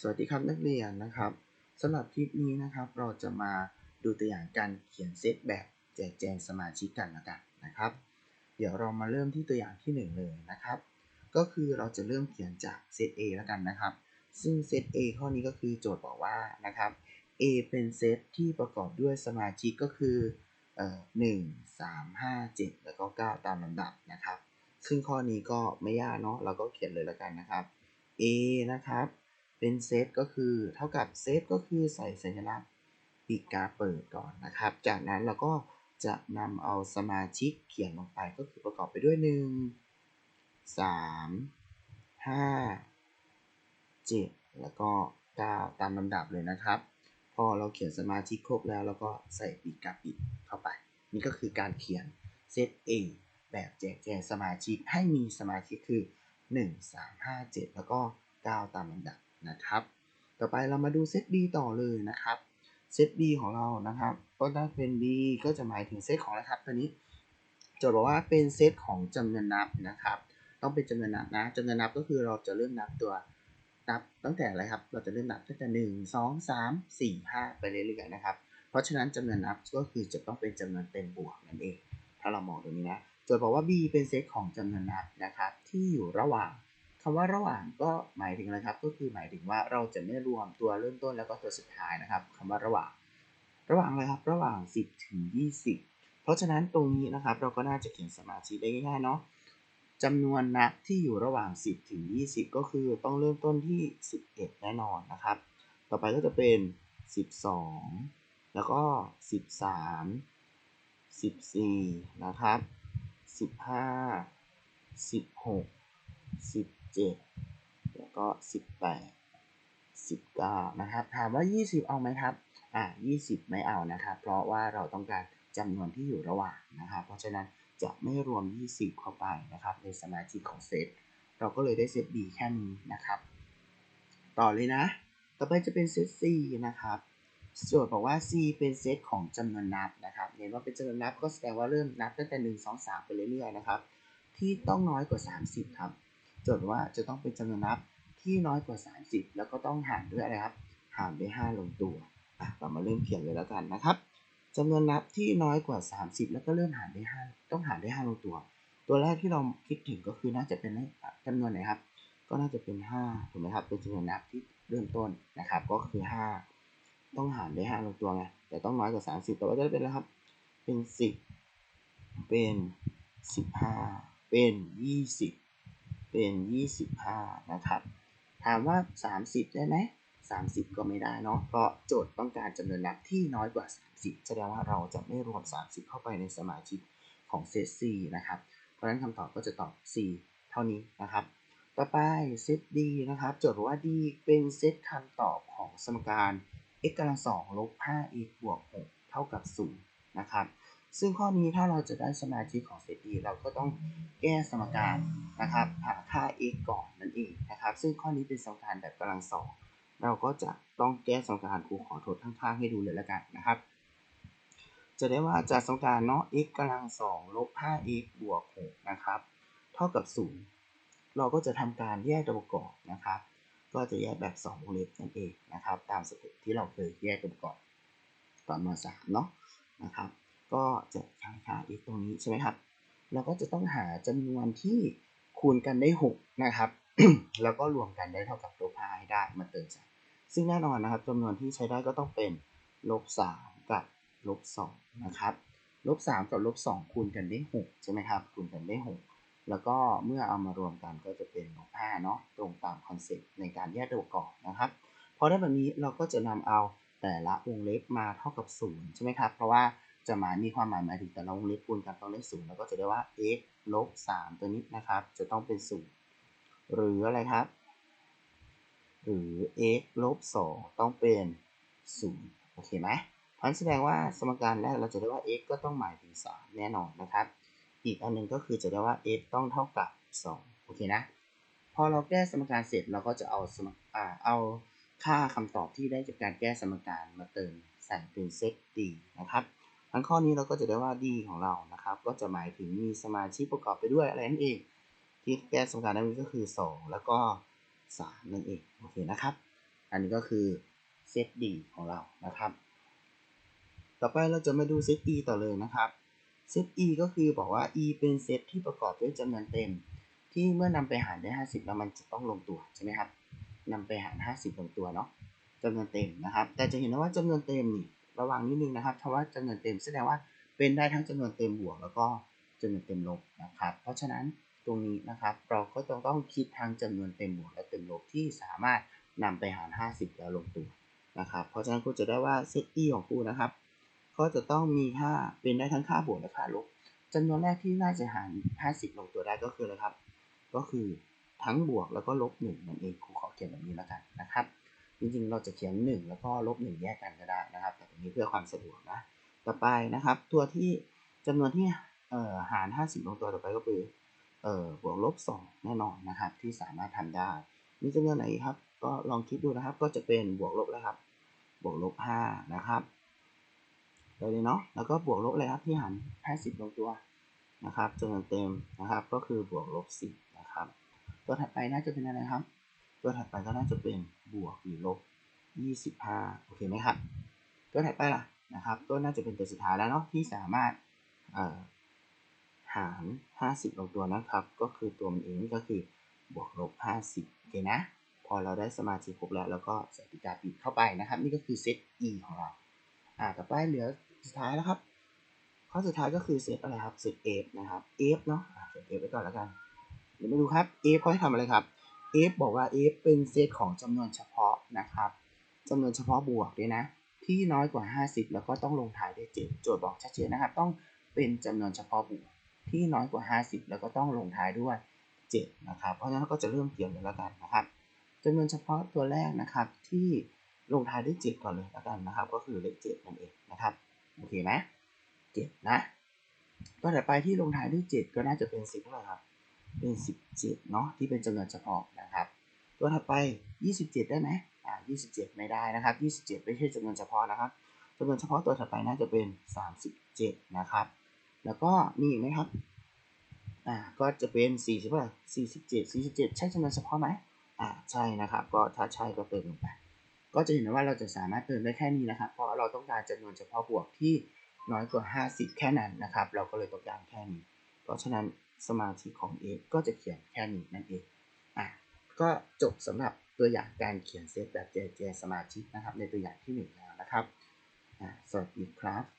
สวัสดีครับนักเรียนนะครับสำหรับคลิปนี้นะครับเราจะมาดูตัวอย่างการเขียนเซตแบบแจกแจงสมาชิกกันละกันนะครับ เดี๋ยวเรามาเริ่มที่ตัวอย่างที่ 1 เลยนะครับ ก็คือเราจะเริ่มเขียนจากเซต A แล้วกันนะครับ ซึ่งเซต A ข้อนี้ก็คือโจทย์บอกว่านะครับ A เป็นเซตที่ประกอบด้วยสมาชิกก็คือเอ่อหนึ่งสามห้าเจ็ดแล้วก็เก้าตามลำดับนะครับ ซึ่งข้อนี้ก็ไม่ยากเนาะเราก็เขียนเลยแล้วกันนะครับ A นะครับ เป็นเซตก็คือเท่ากับเซตก็คือใส่สัญลักษณ์ปีกกาเปิดก่อนนะครับ จากนั้นเราก็จะนำเอาสมาชิกเขียนลงไปก็คือประกอบไปด้วย 1 3 5 7 แล้วก็ 9 ตามลำดับเลยนะครับ พอเราเขียนสมาชิกครบแล้วเราก็ใส่ปีกกาปิดเข้าไป นี่ก็คือการเขียนเซต A แบบแจกแจงสมาชิกให้มีสมาชิกคือ 1 3 5 7 แล้วก็ 9 ตามลำดับ นะครับ ต่อไปเรามาดูเซต B ต่อเลยนะครับเซต B ของเรานะครับ ก็ได้เป็น B ก็จะหมายถึงเซตของอะไรครับตัวนี้โจทย์บอกว่าเป็นเซตของจำนวนนับนะครับ ต้องเป็นจำนวนนับนะจำนวนนับก็คือเราจะเริ่มนับตัวนับตั้งแต่อะไรครับ เราจะเริ่มนับตั้งแต่1 2 3 4 5ไปเรื่อยๆนะครับ เพราะฉะนั้นจำนวนนับก็คือจะต้องเป็นจำนวนเต็มบวกนั่นเอง ถ้าเรามองตรงนี้นะโจทย์บอกว่า B เป็นเซตของจำนวนนับนะครับ ที่อยู่ระหว่าง คำว่าระหว่างก็หมายถึงอะครับ ก็คือหมายถึงว่าเราจะไม่รวมตัวเริ่มต้นแล้วก็ตัวสุดท้ายนะครับคำว่าระหว่าง ระหว่างอะไรครับ ระหว่าง 10 ถึง 20 เพราะฉะนั้นตรงนี้นะครับ เราก็น่าจะเขียนสมาชิกได้ง่ายๆเนาะจำนวนนับที่อยู่ระหว่าง 10 ถึง 20 ก็คือต้องเริ่มต้นที่ 11 แน่นอนนะครับ ต่อไปก็จะเป็น 12 แล้วก็ 13 14 นะครับ 15 16 17แล้วก็18 19นะครับ ถามว่า20เอาไหมครับ อ่า20ไม่เอานะครับ เพราะว่าเราต้องการจำนวนที่อยู่ระหว่างนะครับ เพราะฉะนั้นจะไม่รวม 20 เข้าไปนะครับ ในสมาชิกของเซต เราก็เลยได้เซต B แค่นี้นะครับ ต่อเลยนะ ต่อไปจะเป็นเซต C นะครับโจทย์บอกว่า C เป็นเซตของจำนวนนับนะครับเห็นว่าเป็นจำนวนนับก็แสดงว่าเริ่มนับตั้งแต่ 1 2 3 ไปเรื่อยๆนะครับ ที่ต้องน้อยกว่า 30 ครับ จทย์ว่าจะต้องเป็นจำนวนนับที่น้อยกว่า 30 แล้วก็ต้องหารด้วยอะไรครับ หารด้วย5ลงตัวอะเรามาเริ่มเขียนเลยแล้วกันนะครับจำนวนนับที่น้อยกว่า 30 แล้วก็เริ่มหารด้วย5ต้องหารด้วย5ลงตัว ตัวแรกที่เราคิดถึงก็คือน่าจะเป็นจำนวนไหนครับ ก็น่าจะเป็น5ถูกไหมครับ เป็นจำนวนนับที่เริ่มต้นนะครับ ก็คือ 5 ต้องหารด้วย5ลงตัวไง แต่ต้องน้อยกว่า 30 แต่ว่าจะเป็นอะไรครับ เป็น 10 เป็น 15 เป็น 20 เป็น 25 นะครับ ถามว่า 30 ได้ไหม30 ก็ไม่ได้เนาะเพราะโจทย์ต้องการจำนวนนับที่น้อยกว่า 30 แสดงว่าเราจะไม่รวม 30 เข้าไปในสมาชิกของเซต C นะครับ เพราะฉะนั้นคำตอบก็จะตอบ C เท่านี้นะครับ ต่อไปเซต D นะครับ โจทย์บอกว่า D เป็นเซตคำตอบของสมการ x กำลัง2ลบ 5x บวก 6 เท่ากับ 0 นะครับ ซึ่งข้อนี้ถ้าเราจะได้สมาชิกของเซต D เราก็ต้องแก้สมการ นะครับหาค่า x ก่อนนั่นเองนะครับ ซึ่งข้อนี้เป็นสมการแบบกำลังสองเราก็จะต้องแก้สมการครูขอทดข้างๆให้ดูเลยล้วกันนะครับ จะได้ว่าจากสมการเนาะ x กำลัง2ลบ 5x บวก6นะครับ เท่ากับ 0 เราก็จะทำการแยกตัวประกอบนะครับ ก็จะแยกแบบ2วงเล็บนั่นเองนะครับ ตามสเต็ปที่เราเคยแยกตัวประกอบตอนม .3 เนาะนะครับ ก็จะใช้ค่า x ตรงนี้ใช่ไหมครับ เราก็จะต้องหาจำนวนที่ คูณกันได้ 6 นะครับ แล้วก็รวมกันได้เท่ากับลบ5ให้ได้มาเติมใส่ซึ่งแน่นอนนะครับจำนวนที่ใช้ได้ก็ต้องเป็นลบ3กับลบ2นะครับลบ3กับลบ2คูณกันได้6ใช่ไหมครับคูณกันได้ 6 แล้วก็เมื่อเอามารวมกันก็จะเป็นลบ5เนาะตรงตามคอนเซ็ปต์ในการแยกตัวประกอบนะครับพอได้แบบนี้เราก็จะนำเอาแต่ละวงเล็บมาเท่ากับ0ใช่ไหมครับเพราะว่าจะหมายมีความหมายหมายถึงแต่ละวงเล็บคูณกันต้องได้0แล้วก็จะได้ว่า x ลบ3ตัวนี้นะครับ จะต้องเป็น0หรืออะไรครับ หรือ x ลบ2ต้องเป็น0โอเคไหมพราะแสดงว่าสมการแรกเราจะได้ว่า x ก็ต้องหมายถึง 3 แน่นอนนะครับ อีกอันนึงก็คือจะได้ว่า x ต้องเท่ากับ 2 โอเคนะ พอเราแก้สมการเสร็จเราก็จะเอาสมอ่าเอาค่าคำตอบที่ได้จากการแก้สมการมาเติมใส่เป็นเซต d นะครับ ทั้งข้อนี้เราก็จะได้ว่า d ของเรานะครับ ก็จะหมายถึงมีสมาชิกประกอบไปด้วยอะไรนั่นเอง ที่แก้สมการนั้นก็คือ 2 แล้วก็ 3 นั่นเองโอเคนะครับ อันนี้ก็คือเซต D ของเรานะครับ ต่อไปเราจะมาดูเซต E ต่อเลยนะครับเซต E ก็คือบอกว่า E เป็นเซตที่ประกอบด้วยจำนวนเต็ม ที่เมื่อนำไปหารได้50 แล้วมันจะต้องลงตัวใช่ไหมครับนำไปหาร 50 ลงตัวเนาะจำนวนเต็มนะครับ แต่จะเห็นว่าจำนวนเต็มนี่ ระวังนิดนึงนะครับเพราะว่าจำนวนเต็มแสดงว่าเป็นได้ทั้งจำนวนเต็มบวก แล้วก็จำนวนเต็มลบนะครับ เพราะฉะนั้นตรงนี้นะครับเราก็ต้องต้องคิดทางจำนวนเต็มบวกและเต็มลบที่สามารถนำไปหาร 50 แล้วลงตัวนะครับ เพราะฉะนั้นครูจะได้ว่าเซต E ของครูนะครับ ก็จะต้องมีค่าเป็นได้ทั้งค่าบวกและค่าลบจำนวนแรกที่น่าจะหาร 50 ลงตัวได้ก็คืออะไรครับ ก็คือทั้งบวกแล้วก็ลบ1นั่นเองครูขอเขียนแบบนี้แล้วกันนะครับ จริงๆ เราจะเขียน 1 แล้วก็ลบ1แยกกันก็ได้นะครับ แต่ตรงนี้เพื่อความสะดวกนะ ต่อไปนะครับ ตัวที่จำนวนที่เอ่อหาร 50 ลงตัวต่อไปก็คือเอ่อบวกลบ 2 แน่นอนนะครับ ที่สามารถทำได้ มีจำนวนไหนครับ ก็ลองคิดดูนะครับ ก็จะเป็นบวกลบแล้วครับ บวกลบ 5 นะครับเลยเนาะ แล้วก็บวกลบอะไรครับที่หาร 50 ลงตัวนะครับจำนวนเต็มนะครับ ก็คือบวกลบ 10 นะครับ ตัวถัดไปน่าจะเป็นอะไรครับ ตัวถัดไปก็น่าจะเป็นบวกหรือลบ 25 โอเคไหมครับ ตัวถัดไปล่ะนะครับ ตัวน่าจะเป็นตัวสุดท้ายแล้วเนาะที่สามารถหาร 50 ลงตัวนะครับ ก็คือตัวมันเองนี่ก็คือบวกลบ 50 โอเคนะ พอเราได้สมาธิครบแล้ว แล้วก็ใส่ปิกาปิดเข้าไปนะครับ นี่ก็คือเซต E ของเรา อ่าต่อไปเหลือสุดท้ายแล้วครับข้อสุดท้ายก็คือเซตอะไรครับเซต F นะครับ F เนาะเซต F ไว้ก่อนแล้วกัน เดี๋ยวมาดูครับ F เขาให้ทำอะไรครับ F บอกว่า F เป็นเซตของจำนวนเฉพาะนะครับจำนวนเฉพาะบวกด้วยนะ ที่น้อยกว่า 50 แล้วก็ต้องลงท้ายด้วย7โจทย์บอกชัดเจนนะครับ ต้องเป็นจำนวนเฉพาะบวก ที่น้อยกว่า 50 แล้วก็ต้องลงท้ายด้วย7นะครับ เพราะฉะนั้นก็จะเริ่มเขียนเลยแล้วกันนะครับจำนวนเฉพาะตัวแรกนะครับที่ลงท้ายด้วย7ก่อนเลยแล้วกันนะครับ ก็คือเลข7นั่นเองนะครับโอเคไหม7นะตัวถัดไปที่ลงท้ายด้วย7ก็น่าจะเป็น10เท่าไหร่ครับ เป็น 17 เนาะที่เป็นจำนวนเฉพาะนะครับ ตัวถัดไป 27 ได้ไหมอ่า27 ไม่ได้นะครับ 27 ไม่ใช่จำนวนเฉพาะนะครับจำนวนเฉพาะตัวถัดไปน่าจะเป็น 37 นะครับ แล้วก็มีอีกไหมครับอ่าก็จะเป็น40เท่าไหร่47 47 ใช่จำนวนเฉพาะไหมอ่าใช่นะครับ ก็ถ้าใช่ก็เติมลงไป ก็จะเห็นว่าเราจะสามารถเติมได้แค่นี้นะครับ เพราะเราต้องการจำนวนเฉพาะบวกที่น้อยกว่า 50 แค่นั้นนะครับ เราก็เลยต้องการแค่นี้ เพราะฉะนั้น สมาธิของ A ก็จะเขียนแค่นี้นั่นเองอะก็จบสำหรับตัวอย่างการเขียนเซตแบบเจเจสมาธินะครับในตัวอย่างที่1แล้วนะครับอะสวัสดีครับ